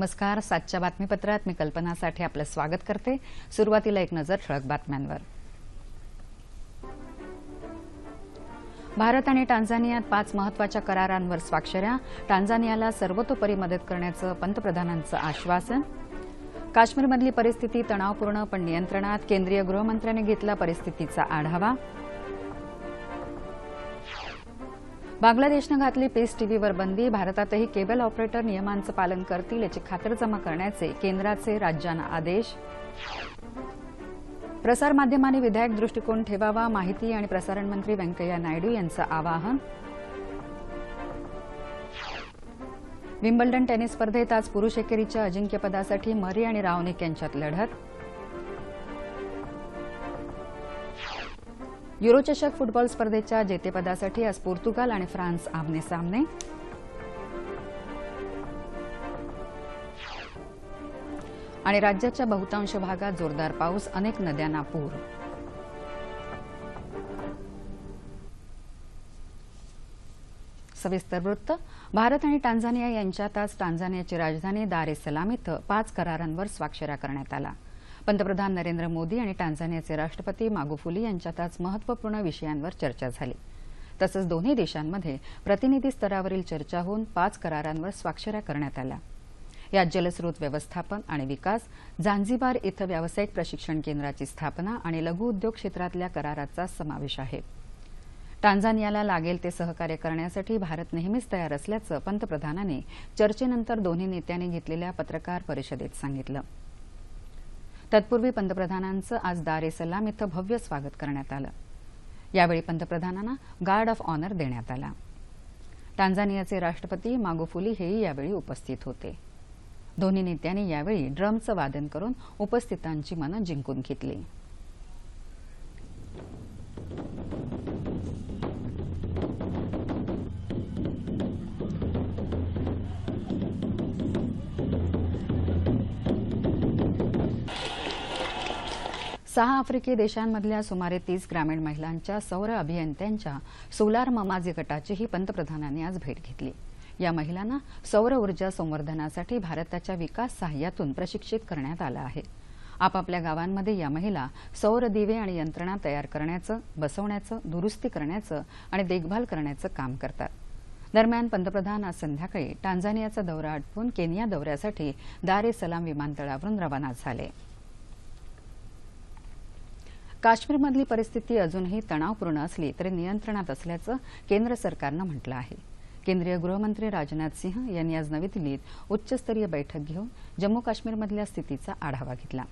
नमस्कार. सातच्या बातमीपत्रात मी कल्पना साठे आपलं स्वागत करते. सुरुवातीला एक नजर ठळक बातम्यांवर. भारत आणि टांझानियात पाच महत्त्वाच्या करारांवर स्वाक्षऱ्या. टांझानियाला सर्वतोपरी मदत करण्याचं पंतप्रधानांचं आश्वासन. काश्मीरमधली परिस्थिती तणावपूर्ण पण नियंत्रणात. केंद्रीय गृहमंत्र्यांनी घेतला परिस्थितीचा आढावा. बांगलादेशनं घातली पीस टीव्हीवर बंदी. भारतातही केबल ऑपरेटर नियमांचं पालन करतील याची खातरजमा करण्याचे केंद्राचे राज्यांना आदेश. प्रसारमाध्यमांनी विधायक दृष्टिकोन ठेवावा माहिती आणि प्रसारण मंत्री व्यंकय्या नायडू यांचं आवाहन. विम्बल्डन टेनिस स्पर्धेत आज पुरुष एकेरीच्या अजिंक्यपदासाठी मरी आणि रावनिक यांच्यात लढत. युरोचषक फुटबॉल स्पर्धेच्या जेतेपदासाठी आज पोर्तुगाल आणि फ्रान्स आमने सामने. आणि राज्याच्या बहुतांश भागात जोरदार पाऊस अनेक नद्यांना पूर सविस्तर वृत्त. भारत आणि टांझानिया यांच्यात आज टांझानियाची राजधानी दार ए सलाम इथं पाच करारांवर स्वाक्षऱ्या करण्यात आला. पंतप्रधान नरेंद्र मोदी आणि टांझानियाचे राष्ट्रपती मागुफुली यांच्यात आज महत्त्वपूर्ण विषयांवर चर्चा झाली. तसंच दोन्ही देशांमध्ये प्रतिनिधी स्तरावरील चर्चा होऊन पाच करारांवर स्वाक्षऱ्या करण्यात आल्या. यात जलस्रोत व्यवस्थापन आणि विकास झांझीबार इथं व्यावसायिक प्रशिक्षण केंद्राची स्थापना आणि लघु उद्योग क्षेत्रातल्या कराराचा समावेश आहे. टांझानियाला लागेल ते सहकार्य करण्यासाठी भारत नेहमीच तयार असल्याचं पंतप्रधानांनी चर्चेनंतर दोन्ही नेत्यांनी घेतलेल्या पत्रकार परिषदेत सांगितलं. तत्पूर्वी पंतप्रधानांचं आज दार ए सलाम इथं भव्य स्वागत करण्यात आलं. यावेळी पंतप्रधानांना गार्ड ऑफ ऑनर देण्यात आला. टांझानियाचे राष्ट्रपती मागोफुली हेही यावेळी उपस्थित होते. दोन्ही नेत्यांनी यावेळी ड्रमचं वादन करून उपस्थितांची मनं जिंकून घेतली. सहा आफ्रिकी देशांमधल्या सुमारे तीस ग्रामीण महिलांच्या सौर अभियंत्यांच्या सोलार ममाजी गटाचीही पंतप्रधानांनी आज भेट घेतली. या महिलांना सौर ऊर्जा संवर्धनासाठी भारताच्या विकास सहाय्यातून प्रशिक्षित करण्यात आलं आहे. आपापल्या गावांमध्ये या महिला सौर दिवे आणि यंत्रणा तयार करण्याचं बसवण्याचं दुरुस्ती करण्याचं आणि देखभाल करण्याचं काम करतात. दरम्यान पंतप्रधान आज संध्याकाळी टांझानियाचा दौरा आटपून केनिया दौऱ्यासाठी दार ए सलाम विमानतळावरून रवाना झाले. काश्मीरमधली परिस्थिती अजूनही तणावपूर्ण असली तरी नियंत्रणात असल्याचं केंद्र सरकारनं म्हटलं आहे. केंद्रीय गृहमंत्री राजनाथ सिंह यांनी आज नवी दिल्लीत उच्चस्तरीय बैठक घेऊन जम्मू काश्मीरमधल्या स्थितीचा आढावा घेतला.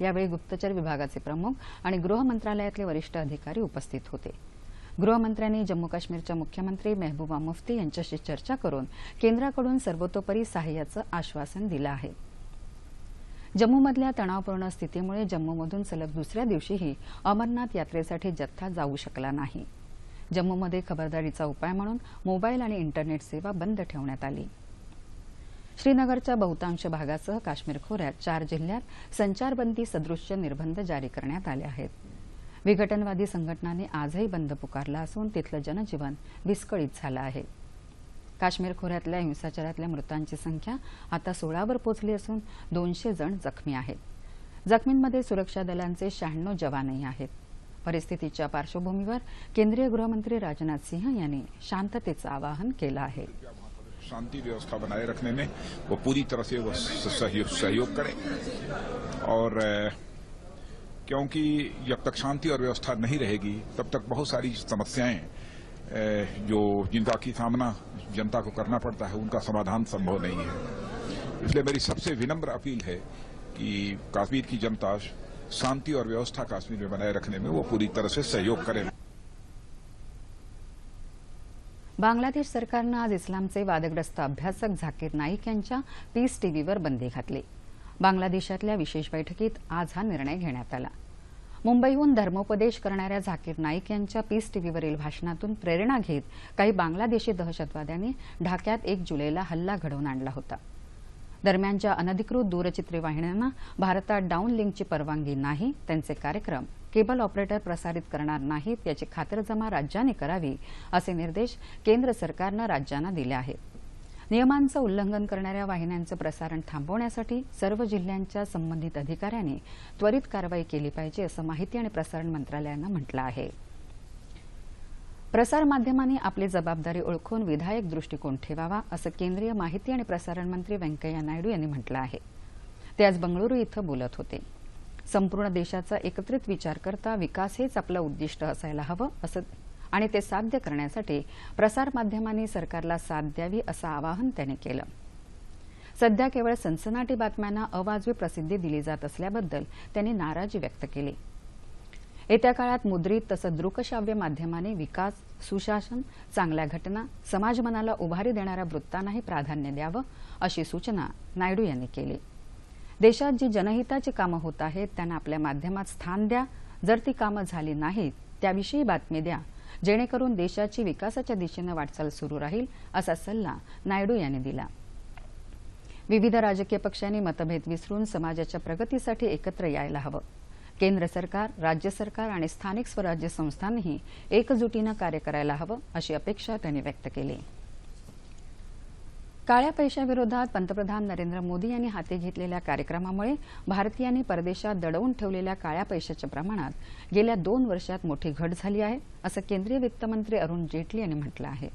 यावेळी गुप्तचर विभागाचे प्रमुख आणि गृह मंत्रालयातले वरिष्ठ अधिकारी उपस्थित होते. गृहमंत्र्यांनी जम्मू काश्मीरच्या मुख्यमंत्री मेहबूबा मुफ्ती यांच्याशी चर्चा करून केंद्राकडून सर्वतोपरी सहाय्याचं आश्वासन दिलं आहे. जम्मूमधल्या तणावपूर्ण स्थितीमुळे जम्मूमधून सलग दुसऱ्या दिवशीही अमरनाथ यात्रेसाठी जत्था जाऊ शकला नाही. जम्मूमध्ये खबरदारीचा उपाय म्हणून मोबाईल आणि इंटरनेट सेवा बंद ठेवण्यात आली. श्रीनगरच्या बहुतांश भागासह काश्मीर खोऱ्यात चार जिल्ह्यात संचारबंदी सदृश्य निर्बंध जारी करण्यात आले आहेत. विघटनवादी संघटनांनी आजही बंद पुकारला असून तिथलं जनजीवन विस्कळीत झालं आहे. काश्मीर खोऱ्यातल्या हिंसाचारातल्या मृतांची संख्या आता सोळावर पोचली असून दोनशे जण जखमी आहेत. जखमींमध्ये सुरक्षा दलांचे शहाण्णव जवानही आहेत. परिस्थितीच्या पार्श्वभूमीवर केंद्रीय गृहमंत्री राजनाथ सिंह यांनी शांततेचं आवाहन केलं आहे. शांति व्यवस्था बनाए रखने में वो पूरी तरह से वो सहयोग, सहयोग करें। और क्योंकि जब तक शांति और व्यवस्था नहीं रहेगी तब तक बहुत सारी समस्याएं जो जिनका की सामना जनता को करना पड़ता है, उनका समाधान संभव नहीं है। इसलिए मेरी सबसे विनम्र अपील है कि कश्मीर की जनता शांति और व्यवस्था कश्मीर में बनाए रखने में वो पूरी तरह से सहयोग करें। बांगलादेश सरकारनं आज इस्लामचे वादग्रस्त अभ्यासक झाकीर नाईक पीस टीव्हीवर बंदी घातली. बांगलादेशातल्या विशेष बैठकीत आज हा निर्णय घेण्यात आला. मुंबईहून धर्मोपदेश करणाऱ्या झाकीर नाईक यांच्या पीस टीव्हीवरील भाषणातून प्रेरणा घेत काही बांगलादेशी दहशतवाद्यांनी ढाक्यात एक जुलैला हल्ला घडवून आणला होता. दरम्यानच्या अनधिकृत दूरचित्रवाहिन्यांना भारतात डाऊन लिंकची परवानगी नाही त्यांचे कार्यक्रम केबल ऑपरेटर प्रसारित करणार नाहीत याची खातरजमा राज्याने करावी असे निर्देश केंद्र सरकारनं राज्यांना दिले आहेत. नियमांचं उल्लंघन करणाऱ्या वाहिन्यांचं प्रसारण थांबवण्यासाठी सर्व जिल्ह्यांच्या संबंधित अधिकाऱ्यांनी त्वरित कारवाई केली पाहिजे असं माहिती आणि प्रसारण मंत्रालयानं म्हटलं आहे. प्रसारमाध्यमांनी आपली जबाबदारी ओळखून विधायक दृष्टिकोन ठेवावा असं केंद्रीय माहिती आणि प्रसारण मंत्री व्यंकय्या नायडू यांनी म्हटलं आहे. ते आज बंगळुरू इथं बोलत होते. संपूर्ण देशाचा एकत्रित विचार करता विकास हेच आपलं उद्दिष्ट असायला हवं असं आणि ते साध्य करण्यासाठी प्रसारमाध्यमांनी सरकारला साथ द्यावी असं आवाहन त्यांनी केलं. सध्या केवळ सनसनाटी बातम्यांना अवाजवी प्रसिद्धी दिली जात असल्याबद्दल त्यांनी नाराजी व्यक्त केली. येत्या काळात मुद्रित तसंच दृकश्राव्य माध्यमाने विकास सुशासन चांगल्या घटना समाजमनाला उभारी देणाऱ्या वृत्तांनाही प्राधान्य द्यावं अशी सूचना नायडू यांनी केली. देशात जी जनहिताची कामं होत आहेत त्यांना आपल्या माध्यमात स्थान द्या. जर ती कामं झाली नाहीत त्याविषयी बातमी द्या. जेणेकरून देशाची विकासाच्या दिशेनं वाटचाल सुरू राहील असा सल्ला नायडू यांनी दिला. विविध राजकीय पक्षांनी मतभेद विसरून समाजाच्या प्रगतीसाठी एकत्र यायला हवं. केंद्र सरकार राज्य सरकार आणि स्थानिक स्वराज्य संस्थांनीही एकजुटीनं कार्य करायला हवं अशी अपेक्षा त्यांनी व्यक्त केली. काळ्या पैशाविरोधात पंतप्रधान नरेंद्र मोदी यांनी हाती घेतलेल्या कार्यक्रमामुळे भारतीयांनी परदेशात दडवून ठेवलेल्या काळ्या पैशाच्या प्रमाणात गेल्या दोन वर्षात मोठी घट झाली आहे असं केंद्रीय वित्तमंत्री अरुण जेटली यांनी म्हटलं आहे.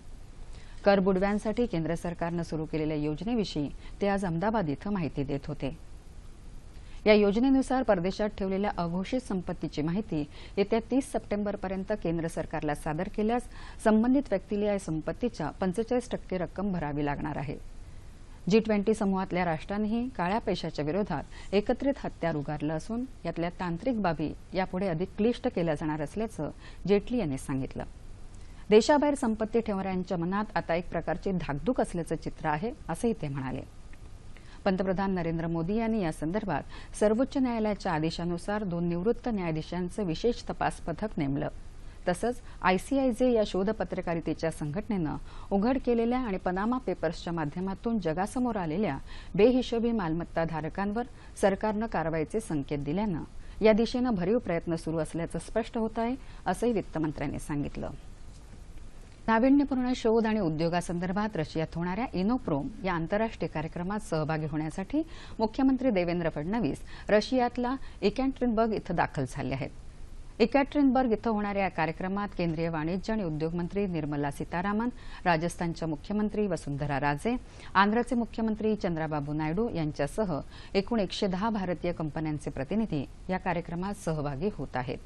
कर बुडव्यांसाठी केंद्र सरकारनं सुरू केलेल्या योजनेविषयी ते आज अहमदाबाद इथं माहिती देत होते. या योजनेनुसार परदेशात ठेवलेल्या अघोषित संपत्तीची माहिती येत्या तीस सप्टेंबरपर्यंत केंद्र सरकारला सादर केल्यास संबंधित व्यक्तीला या संपत्तीच्या पंचेचाळीस टक्के रक्कम भरावी लागणार आहे. जी ट्वेंटी समूहातल्या राष्ट्रांनीही काळ्या पैशाच्या विरोधात एकत्रित हत्यार उगारलं असून यातल्या तांत्रिक बाबी यापुढे अधिक क्लिष्ट केल्या जाणार असल्याचं जेटली यांनी सांगितलं. देशाबाहेर संपत्ती ठेवणाऱ्यांच्या मनात आता एक प्रकारची धाकधूक असल्याचं चित्र आहे असंही ते म्हणाले. पंतप्रधान नरेंद्र मोदी यांनी या संदर्भात सर्वोच्च न्यायालयाच्या आदेशानुसार दोन निवृत्त न्यायाधीशांचं विशेष तपास पथक नेमलं. तसंच आयसीआयजे या शोध पत्रकारितेच्या संघटनेनं उघड केलेल्या आणि पनामा पेपर्सच्या माध्यमातून जगासमोर आलेल्या बेहिशोबी मालमत्ता धारकांवर सरकारनं कारवाईचे संकेत दिल्यानं या दिशेनं भरीव प्रयत्न सुरू असल्याचं स्पष्ट होत आहे असंही वित्तमंत्र्यांनी सांगितलं. नाविन्यपूर्ण शोध आणि उद्योगासंदर्भात रशियात होणाऱ्या इनोप्रोम या आंतरराष्ट्रीय कार्यक्रमात सहभागी होण्यासाठी मुख्यमंत्री देवेंद्र फडणवीस रशियातला इकॅन्ट्रिनबर्ग इथं दाखल झाले आहेत. इकॅट्रिनबर्ग इथं होणाऱ्या या कार्यक्रमात केंद्रीय वाणिज्य आणि उद्योग मंत्री निर्मला सीतारामन राजस्थानच्या मुख्यमंत्री वसुंधरा राजे आंध्रचे मुख्यमंत्री चंद्राबाबू नायडू यांच्यासह एकूण एकशे दहा भारतीय कंपन्यांचे प्रतिनिधी या कार्यक्रमात सहभागी होत आहेत.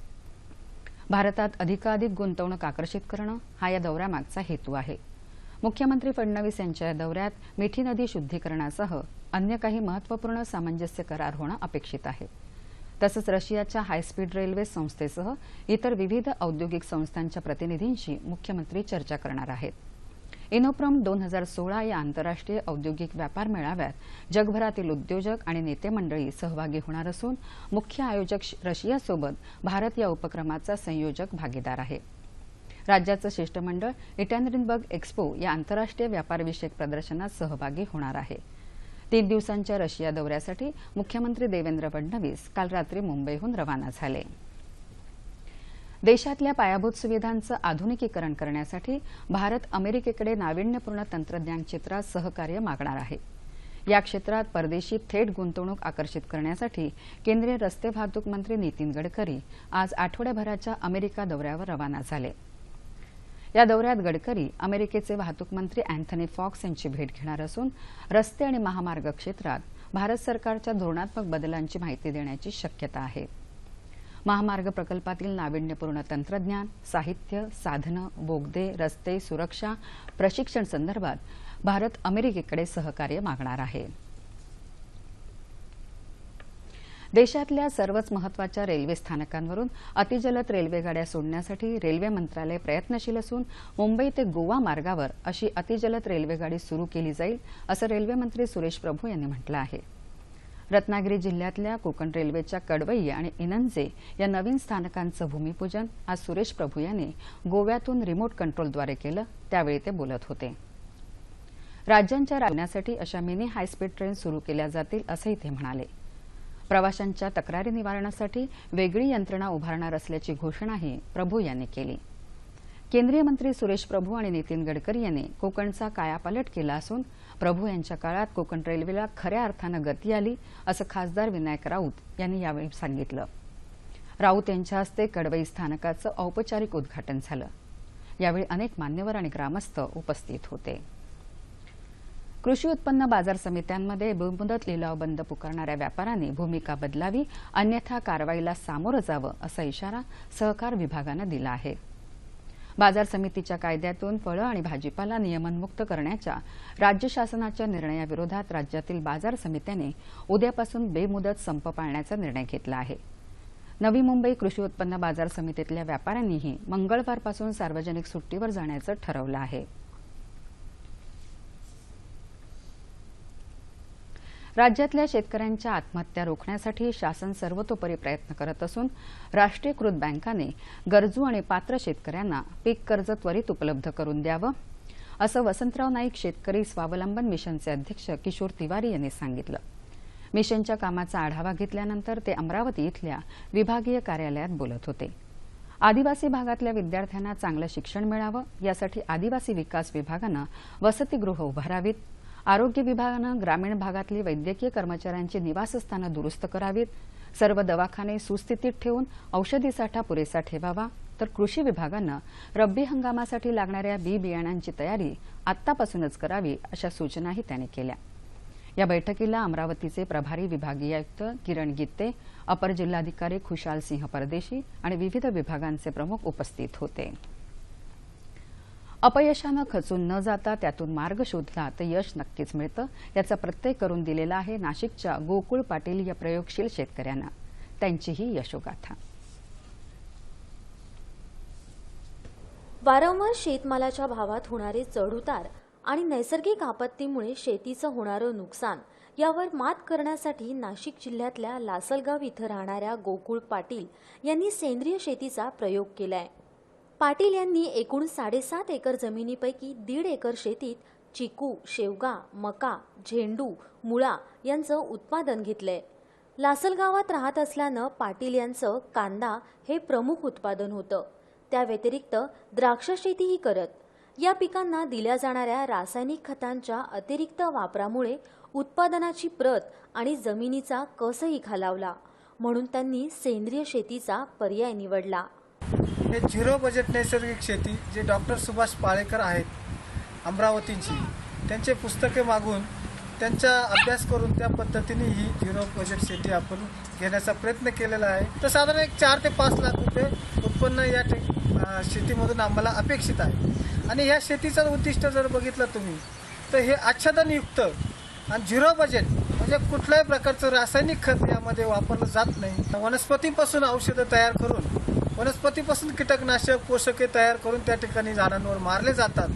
भारतात अधिकाधिक गुंतवणूक आकर्षित करणं हा या दौऱ्यामागचा हेतू आहे. मुख्यमंत्री फडणवीस यांच्या या दौऱ्यात मिठी नदी शुद्धीकरणासह अन्य काही महत्त्वपूर्ण सामंजस्य करार होणं अपेक्षित आहे. तसंच रशियाच्या हायस्पीड रेल्वे संस्थेसह इतर विविध औद्योगिक संस्थांच्या प्रतिनिधींशी मुख्यमंत्री चर्चा करणार आहेत. इनोप्रम दोन हजार सोळा या आंतरराष्ट्रीय औद्योगिक व्यापार मेळाव्यात जगभरातील उद्योजक आणि नेते मंडळी सहभागी होणार असून मुख्य आयोजक रशियासोबत भारत या उपक्रमाचा संयोजक भागीदार आहे. राज्याचं शिष्टमंडळ इटॅनरिनबर्ग एक्स्पो या आंतरराष्ट्रीय व्यापारविषयक प्रदर्शनात सहभागी होणार आहे. तीन दिवसांच्या रशिया दौऱ्यासाठी मुख्यमंत्री देवेंद्र फडणवीस काल रात्री मुंबईहून रवाना झाले. देशातल्या पायाभूत सुविधांचं आधुनिकीकरण करण्यासाठी भारत अमेरिकेकडे नाविन्यपूर्ण तंत्रज्ञान क्षेत्रात सहकार्य मागणार आहे. या क्षेत्रात परदेशी थेट गुंतवणूक आकर्षित करण्यासाठी केंद्रीय रस्ते वाहतूक मंत्री नितीन गडकरी आज आठवड्याभराच्या अमेरिका दौऱ्यावर रवाना झाले. या दौऱ्यात गडकरी अमेरिकेचे वाहतूक मंत्री अँथनी फॉक्स यांची भेट घेणार असून रस्ते आणि महामार्ग क्षेत्रात भारत सरकारच्या धोरणात्मक बदलांची माहिती देण्याची शक्यता आहे. महामार्ग प्रकल्पातील नाविन्यपूर्ण तंत्रज्ञान साहित्य साधनं बोगदे रस्ते सुरक्षा प्रशिक्षण संदर्भात भारत अमेरिकेकडे सहकार्य मागणार आहे. देशातल्या सर्वच महत्त्वाच्या रेल्वे स्थानकांवरून अतिजलद रेल्वेगाड्या सोडण्यासाठी रेल्वे मंत्रालय प्रयत्नशील असून मुंबई ते गोवा मार्गावर अशी अतिजलद रेल्वेगाडी सुरू केली जाईल असं रेल्वेमंत्री सुरेश प्रभू यांनी म्हटलं आहे. रत्नागिरी जिल्ह्यातल्या कोकण रेल्वेच्या कडवई आणि इनंजे या नवीन स्थानकांचं भूमिपूजन आज सुरेश प्रभू यांनी गोव्यातून रिमोट कंट्रोलद्वारे केलं त्यावेळी ते बोलत होते. राज्यांच्या राबण्यासाठी अशा मिनी हायस्पीड ट्रेन सुरू केल्या जातील असंही ते म्हणाले. प्रवाशांच्या तक्रारी निवारणासाठी वेगळी यंत्रणा उभारणार असल्याची घोषणाही प्रभू यांनी केली. केंद्रीय मंत्री सुरेश प्रभू आणि नितीन गडकरी यांनी कोकणचा कायापालट केला असून प्रभू यांच्या काळात कोकण रेल्वेला खऱ्या अर्थानं गती आली असं खासदार विनायक राऊत यांनी यावेळी सांगितलं. राऊत यांच्या हस्ते कडवई स्थानकाचं औपचारिक उद्घाटन झालं. यावेळी अनेक मान्यवर आणि ग्रामस्थ उपस्थित होते. कृषी उत्पन्न बाजार समित्यांमध्ये बेमुदत लिलाव बंद पुकारणाऱ्या व्यापाऱ्यांनी भूमिका बदलावी अन्यथा कारवाईला सामोरं जावं असा इशारा सहकार विभागानं दिला आहे. बाजार समितीच्या कायद्यातून फळं आणि भाजीपाला नियमनमुक्त करण्याच्या राज्य शासनाच्या निर्णयाविरोधात राज्यातील बाजार समित्यांनी उद्यापासून बेमुदत संप पाळण्याचा निर्णय घेतला आहे. नवी मुंबई कृषी उत्पन्न बाजार समितीतल्या व्यापाऱ्यांनीही मंगळवारपासून सार्वजनिक सुट्टीवर जाण्याचं ठरवलं आहे. राज्यातल्या शेतकऱ्यांच्या आत्महत्या रोखण्यासाठी शासन सर्वतोपरी प्रयत्न करत असून राष्ट्रीयकृत बँकाने गरजू आणि पात्र शेतकऱ्यांना पीक कर्ज त्वरित उपलब्ध करून द्यावं असं वसंतराव नाईक शेतकरी स्वावलंबन मिशनचे अध्यक्ष किशोर तिवारी यांनी सांगितलं. मिशनच्या कामाचा आढावा घेतल्यानंतर ते अमरावती इथल्या विभागीय कार्यालयात बोलत होते. आदिवासी भागातल्या विद्यार्थ्यांना चांगलं शिक्षण मिळावं यासाठी आदिवासी विकास विभागानं वसतिगृह उभारावीत आरोग्य विभागानं ग्रामीण भागातली वैद्यकीय कर्मचाऱ्यांची निवासस्थानं दुरुस्त करावीत. सर्व दवाखाने सुस्थितीत ठेवून औषधी साठा पुरेसा ठेवावा. तर कृषी विभागानं रब्बी हंगामासाठी लागणाऱ्या बी बियाणांची तयारी आत्तापासूनच करावी अशा सूचनाही त्यांनी केल्या. या बैठकीला अमरावतीचे प्रभारी विभागीय आयुक्त किरण गित्ते अपर जिल्हाधिकारी खुशाल सिंह परदेशी आणि विविध विभागांचे प्रमुख उपस्थित होते. अपयशानं खचून न जाता त्यातून मार्ग शोधला तर यश नक्कीच मिळतं. याचा प्रत्यय करून दिलेला आहे नाशिकच्या गोकुळ पाटील या प्रयोगशील शेतकऱ्यांना. त्यांची ही यशोगाथा. वारंवार शेतमालाच्या भावात होणारे चढउतार आणि नैसर्गिक आपत्तीमुळे शेतीचं होणारं नुकसान यावर मात करण्यासाठी नाशिक जिल्ह्यातल्या लासलगाव इथं राहणाऱ्या गोकुळ पाटील यांनी सेंद्रिय शेतीचा प्रयोग केलाय. पाटील यांनी एकूण साडेसात एकर जमिनीपैकी दीड एकर शेतीत चिकू शेवगा मका झेंडू मुळा यांचं उत्पादन घेतलंय. लासलगावात राहत असल्यानं पाटील यांचं कांदा हे प्रमुख उत्पादन होतं. त्या व्यतिरिक्त द्राक्ष शेतीही करत. या पिकांना दिल्या जाणाऱ्या रासायनिक खतांच्या अतिरिक्त वापरामुळे उत्पादनाची प्रत आणि जमिनीचा कसही खालावला म्हणून त्यांनी सेंद्रिय शेतीचा पर्याय निवडला. हे झिरो बजेट नैसर्गिक शेती जे डॉक्टर सुभाष पाळेकर आहेत अमरावतीची. त्यांचे पुस्तके मागून त्यांचा अभ्यास करून त्या पद्धतीने ही झिरो बजेट शेती आपण घेण्याचा प्रयत्न केलेला आहे. तर साधारण एक चार ते पाच लाख रुपये उत्पन्न या शेतीमधून आम्हाला अपेक्षित आहे. आणि ह्या शेतीचं उद्दिष्ट जर बघितलं तुम्ही तर हे आच्छादनयुक्त आणि झिरो बजेट म्हणजे कुठल्याही प्रकारचं रासायनिक खत यामध्ये वापरलं जात नाही. वनस्पतीपासून औषधं तयार करून वनस्पतीपासून कीटकनाशक पोषके तयार करून त्या ठिकाणी झाडांवर मारले जातात.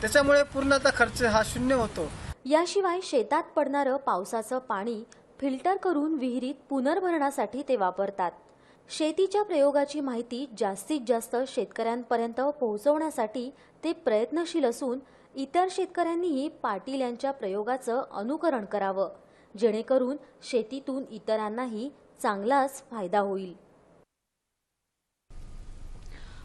त्याच्यामुळे पूर्णतः खर्च हा शून्य होतो. याशिवाय शेतात पडणारं पावसाचं पाणी फिल्टर करून विहिरीत पुनर्भरणासाठी ते वापरतात. शेतीच्या प्रयोगाची माहिती जास्तीत जास्त शेतकऱ्यांपर्यंत पोहोचवण्यासाठी ते प्रयत्नशील असून इतर शेतकऱ्यांनीही पाटील यांच्या प्रयोगाचं अनुकरण करावं जेणेकरून शेतीतून इतरांनाही चांगलाच फायदा होईल.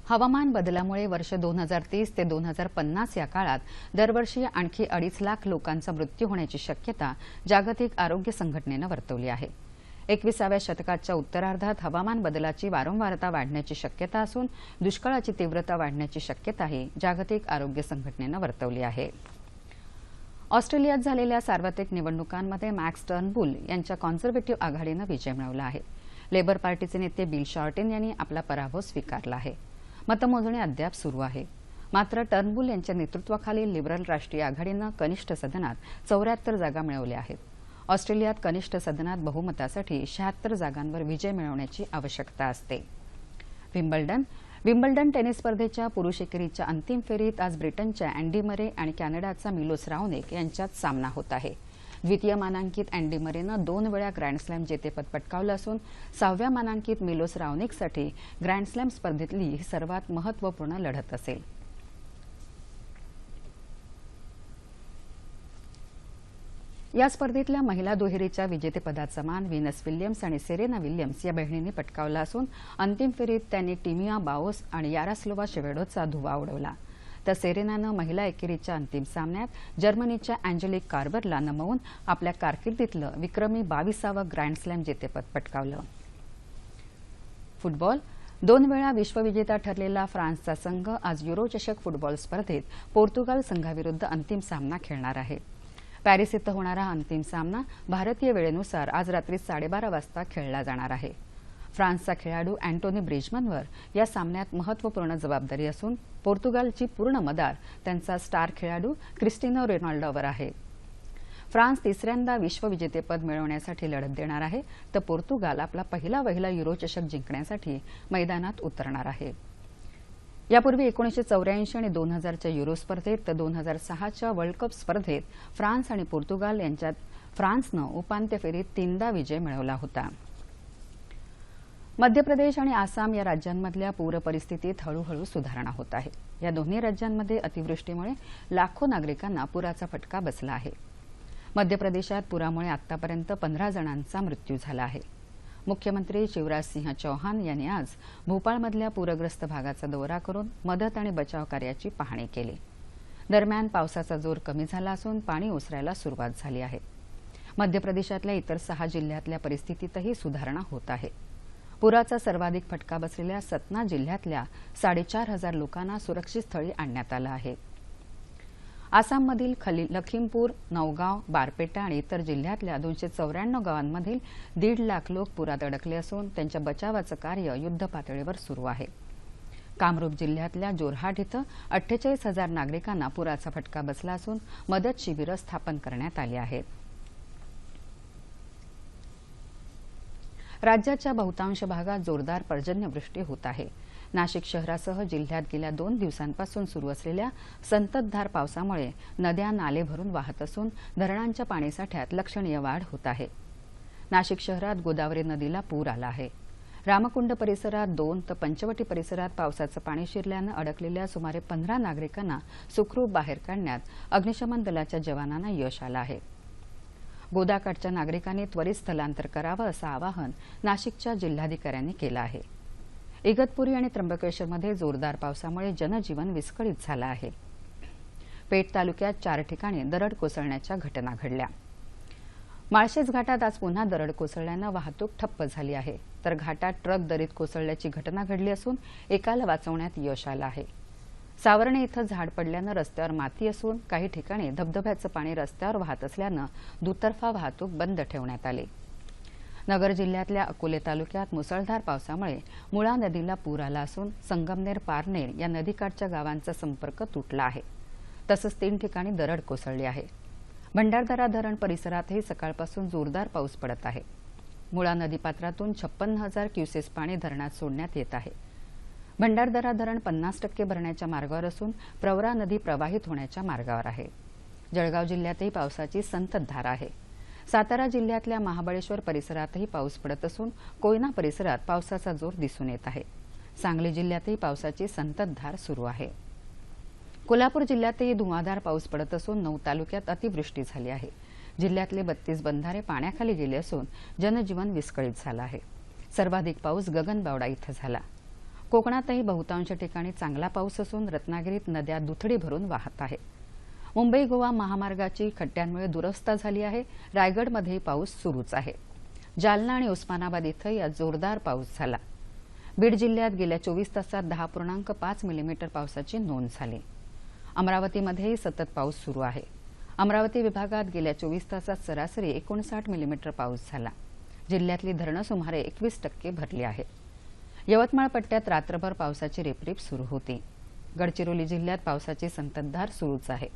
हवामान बदलामुळे वर्ष दोन हजार तीस ते दोन हजार पन्नास या काळात दरवर्षी आणखी अडीच लाख लोकांचा मृत्यू होण्याची शक्यता जागतिक आरोग्य संघटनेनं वर्तवली आहे. एकविसाव्या शतकाच्या उत्तरार्धात हवामान बदलाची वारंवारता वाढण्याची शक्यता असून दुष्काळाची तीव्रता वाढण्याची शक्यताही जागतिक आरोग्य संघटनेनं वर्तवली आहे. ऑस्ट्रेलियात झालेल्या सार्वत्रिक निवडणुकांमध्ये मॅक्स टर्नबुल यांच्या कॉन्झर्वेटिव्ह आघाडीनं विजय मिळवला आहे. लेबर पार्टीचे नेते बिल शॉर्टिन यांनी आपला पराभव स्वीकारला आहे. मतमोजणी अद्याप सुरू आहे. मात्र टर्नबुल यांच्या नेतृत्वाखालील लिबरल राष्ट्रीय आघाडीनं कनिष्ठ सदनात चौऱ्याहत्तर जागा मिळवल्या आहेत. ऑस्ट्रेलियात कनिष्ठ सदनात बहुमतासाठी शहात्तर जागांवर विजय मिळवण्याची आवश्यकता असते. विम्बल्डन विम्बल्डन टेनिस स्पर्धेच्या पुरुष एकेरीच्या अंतिम फेरीत आज ब्रिटनच्या अँडी मरे आणि कॅनडाचा मिलोस रावनेक यांच्यात सामना होत आहे. द्वितीय मानांकित अँडी मरेनं दोन वेळा ग्रँडस्लॅम जेतेपद पटकावलं असून सहाव्या मानांकित मिलोस रावनिकसाठी ग्रँडस्लॅम स्पर्धेतली ही सर्वात महत्त्वपूर्ण लढत असेल. या स्पर्धेतल्या महिला दुहेरीच्या विजेतेपदाचा मान व्हिनस विल्यम्स आणि सेरेना विल्यम्स या बहिणींनी पटकावला असून अंतिम फेरीत त्यांनी टिमिया बाओस आणि यारास्लोवा शेवेडोचा धुवा उडवला. तर सेरेनानं महिला एकेरीच्या अंतिम सामन्यात जर्मनीच्या अँजेलिक कार्बरला नमवून आपल्या कारकिर्दीतलं विक्रमी बावीसावं ग्रँडस्लॅम जेतेपद पटकावलं. फुटबॉल. दोन वेळा विश्वविजेता ठरलेला फ्रान्सचा संघ आज युरोचषक फुटबॉल स्पर्धेत पोर्तुगाल संघाविरुद्ध अंतिम सामना खेळणार आहे. पॅरिस इथं होणारा अंतिम सामना भारतीय वेळेनुसार आज रात्री साडेबारा वाजता खेळला जाणार आहे. फ्रान्सचा खेळाडू अँटोनी ब्रिजमनवर या सामन्यात महत्त्वपूर्ण जबाबदारी असून पोर्तुगालची पूर्ण मदार त्यांचा स्टार खेळाडू क्रिस्टिनो रोनाल्डोवर आहे. फ्रान्स तिसऱ्यांदा विश्वविजेतेपद मिळवण्यासाठी लढत देणार आहे तर पोर्तुगाल आपला पहिला वहिला युरोचषक जिंकण्यासाठी मैदानात उतरणार आहे. यापूर्वी एकोणीसशे चौऱ्याऐंशी आणि दोन हजारच्या युरो स्पर्धेत तर दोन हजार सहाच्या वर्ल्ड कप स्पर्धेत फ्रान्स आणि पोर्तुगाल यांच्यात फ्रान्सनं उपांत्य फेरीत तीनदा विजय मिळवला होता. मध्य प्रदेश आणि आसाम या राज्यांमधल्या पूर परिस्थितीत हळूहळू सुधारणा होत आहे. या दोन्ही राज्यांमध्ये अतिवृष्टीमुळे लाखो नागरिकांना पुराचा फटका बसला आहे. मध्य प्रदेशात पुरामुळे आतापर्यंत पंधरा जणांचा मृत्यू झाला आहे. मुख्यमंत्री शिवराज सिंह चौहान यांनी आज भोपाळमधल्या पूरग्रस्त भागाचा दौरा करून मदत आणि बचाव कार्याची पाहणी केली. दरम्यान पावसाचा जोर कमी झाला असून पाणी ओसरायला सुरुवात झाली आहे. मध्य प्रदेशातल्या इतर सहा जिल्ह्यातल्या परिस्थितीतही सुधारणा होत आहे. पुराचा सर्वाधिक फटका बसलेल्या सतना जिल्ह्यातल्या साडेचार हजार लोकांना सुरक्षित स्थळी आणण्यात आलं आहे. आसाममधील खली लखीमपूर नौगाव बारपेटा आणि इतर जिल्ह्यातल्या दोनशे चौऱ्याण्णव गावांमधील दीड लाख लोक पुरात अडकले असून त्यांच्या बचावाचं कार्य युद्धपातळीवर सुरू आहे. कामरूप जिल्ह्यातल्या जोरहाट इथं अठ्ठेचाळीस हजार नागरिकांना पुराचा फटका बसला असून मदत शिबिरं स्थापन करण्यात आली आहेत. राज्याच्या बहुतांश भागात जोरदार पर्जन्यवृष्टी होत आहे. नाशिक शहरासह जिल्ह्यात गेल्या दोन दिवसांपासून सुरू असलेल्या संततधार पावसामुळे नद्या नाले भरून वाहत असून धरणांच्या पाणीसाठ्यात लक्षणीय वाढ होत आहे. नाशिक शहरात गोदावरी नदीला पूर आला आहे. रामकुंड परिसरात दोन तर पंचवटी परिसरात पावसाचं पाणी शिरल्यानं अडकलेल्या सुमारे पंधरा नागरिकांना सुखरूप बाहेर काढण्यात अग्निशमन दलाच्या जवानांना यश आलं आहे. गोदाकाठच्या नागरिकांनी त्वरित स्थलांतर करावं असं आवाहन नाशिकच्या जिल्हाधिकाऱ्यांनी केलं आहे. इगतपुरी आणि त्र्यंबकेश्वरमध्ये जोरदार पावसामुळे जनजीवन विस्कळीत झालं आहे. पेठ तालुक्यात चार ठिकाणी दरड कोसळण्याच्या घटना घडल्या. माळशेज घाटात आज पुन्हा दरड कोसळल्यानं वाहतूक ठप्प झाली आहे. तर घाटात ट्रक दरीत कोसळल्याची घटना घडली असून एकाला वाचवण्यात यश आलं आहे. सावर्णे इथं झाड पडल्यानं रस्त्यावर माती असून काही ठिकाणी धबधब्याचं पाणी रस्त्यावर वाहत असल्यानं दुतर्फा वाहतूक बंद ठेवण्यात आली. नगर जिल्ह्यातल्या अकोले तालुक्यात मुसळधार पावसामुळे मुळा नदीला पूर आला असून संगमनेर पारनेर या नदीकाठच्या गावांचा संपर्क तुटला आहे. तसंच तीन ठिकाणी दरड कोसळली आहे. भंडारदरा धरण परिसरातही सकाळपासून जोरदार पाऊस पडत आहे. मुळा नदीपात्रातून छप्पन्न हजार क्युसेस पाणी धरणात सोडण्यात येत आहे. भंडारदरा धरण पन्नास टक्के भरण्याच्या मार्गावर असून प्रवरा नदी प्रवाहित होण्याच्या मार्गावर आहे. जळगाव जिल्ह्यातही पावसाची संततधार आहे. सातारा जिल्ह्यातल्या महाबळेश्वर परिसरातही पाऊस पडत असून कोयना परिसरात पावसाचा जोर दिसून येत आहे. सांगली जिल्ह्यातही पावसाची संततधार सुरू आहे. कोल्हापूर जिल्ह्यातही धुवाधार पाऊस पडत असून नऊ तालुक्यात अतिवृष्टी झाली आहे. जिल्ह्यातले बत्तीस बंधारे पाण्याखाली गेले असून जनजीवन विस्कळीत झालं आहे. सर्वाधिक पाऊस गगनबावडा इथं झाला. कोकणातही बहुतांश ठिकाणी चांगला पाऊस असून रत्नागिरीत नद्या दुथडी भरून वाहत आहे मुंबई गोवा महामार्गाची खड्ड्यांमुळे दुरवस्था झाली आहे. रायगडमध्येही पाऊस सुरूच आहे. जालना आणि उस्मानाबाद इथंही आज जोरदार पाऊस झाला. बीड जिल्ह्यात गेल्या चोवीस तासात दहा पूर्णांक पाच मिलीमीटर पावसाची नोंद झाली. अमरावतीमध्येही सतत पाऊस सुरू आहे. अमरावती विभागात गेल्या चोवीस तासात सरासरी एकोणसाठ मिलीमीटर पाऊस झाला. जिल्ह्यातली धरणं सुमारे एकवीस टक्के भरली आहेत. यवतमाळ पट्ट्यात रात्रभर पावसाची रिपरिप सुरू होती. गडचिरोली जिल्ह्यात पावसाची संततधार सुरूच आहे.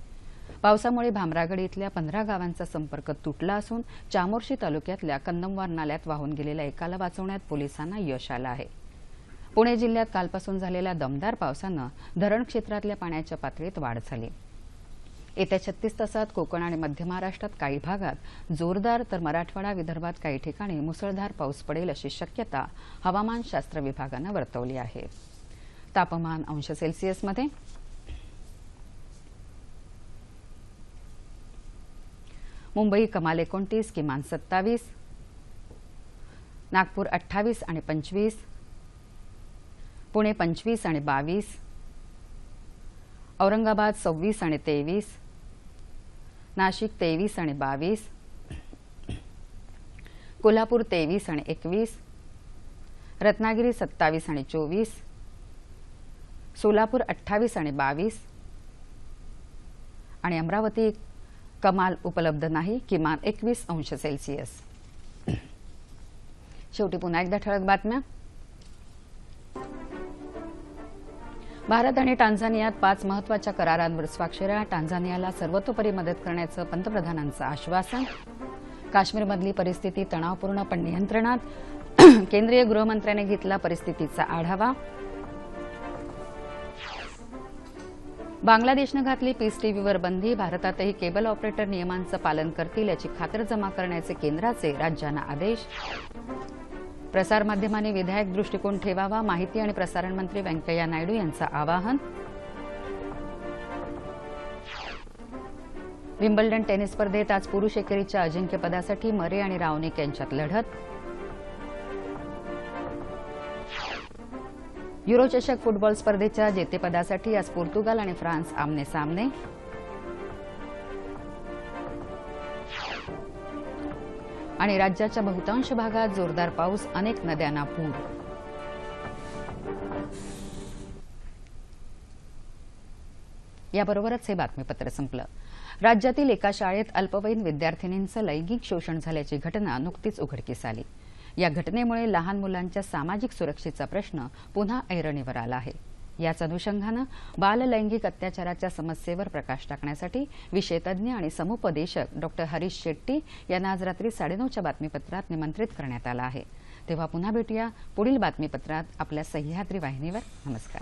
पावसामुळे भामरागड इथल्या पंधरा गावांचा संपर्क तुटला असून चामोर्शी तालुक्यातल्या कन्नमवार नाल्यात वाहून गेलेल्या एकाला वाचवण्यात पोलिसांना यश आलं आहे. पुणे जिल्ह्यात कालपासून झालेल्या दमदार पावसानं धरण क्षेत्रातल्या पाण्याच्या पातळीत वाढ झाली. येत्या छत्तीस तासात कोकण आणि मध्य महाराष्ट्रात काही भागात जोरदार तर मराठवाडा विदर्भात काही ठिकाणी मुसळधार पाऊस पडेल अशी शक्यता हवामानशास्त्र विभागानं वर्तवली आहे. तापमान अंश सेल्सिअसमध्ये मुंबई कमाल एकोणतीस किमान सत्तावीस नागपूर अठ्ठावीस आणि पंचवीस पुणे पंचवीस आणि बावीस औरंगाबाद सव्वीस आणि तेवीस नाशिक तेवीस आणि बावीस. कोल्हापूर तेवीस आणि एकवीस. रत्नागिरी सत्तावीस आणि चोवीस. सोलापूर अठ्ठावीस आणि बावीस. आणि अमरावती कमाल उपलब्ध नाही किमान एकवीस अंश सेल्सिअस. शेवटी पुन्हा एकदा ठळक बातम्या. भारत आणि टांझानियात पाच महत्त्वाच्या करारांवर स्वाक्षऱ्या. टांझानियाला सर्वतोपरी मदत करण्याचं पंतप्रधानांचं आश्वासन. काश्मीरमधली परिस्थिती तणावपूर्ण पण नियंत्रणात. केंद्रीय गृहमंत्र्याने घेतला परिस्थितीचा आढावा. बांगलादेशनं घातली पीस टीव्हीवर बंदी. भारतातही केबल ऑपरेटर नियमांचं पालन करतील याची खातरजमा करण्याचे केंद्राचे राज्यांना आदेश. प्रसारमाध्यमांनी विधायक दृष्टिकोन ठेवावा माहिती आणि प्रसारण मंत्री व्यंकय्या नायडू यांचं आवाहन. विम्बल्डन टेनिस स्पर्धेत आज पुरुष एकेरीच्या अजिंक्यपदासाठी मरे आणि रावनिक यांच्यात लढत. युरोचषक फुटबॉल स्पर्धेच्या जेतेपदासाठी आज पोर्तुगाल आणि फ्रान्स आमने सामने. आणि राज्याच्या बहुतांश भागात जोरदार पाऊस अनेक नद्यांना पूर. याबरोबरच हे बातमीपत्र संपलं. राज्यातील एका शाळेत अल्पवयीन विद्यार्थिनींचं लैंगिक शोषण झाल्याची घटना नुकतीच उघडकीस आली. या घटनेमुळे लहान मुलांच्या सामाजिक सुरक्षेचा प्रश्न पुन्हा ऐरणीवर आला आहे. याच अनुषंगानं बाल लैंगिक अत्याचाराच्या समस्येवर प्रकाश टाकण्यासाठी विषयतज्ञ आणि समुपदेशक डॉक्टर हरीश शेट्टी यांना आज रात्री साडेनऊच्या बातमीपत्रात निमंत्रित करण्यात आलं आहे. तेव्हा पुन्हा भेटूया पुढील बातमीपत्रात आपल्या सह्याद्री वाहिनीवर. नमस्कार.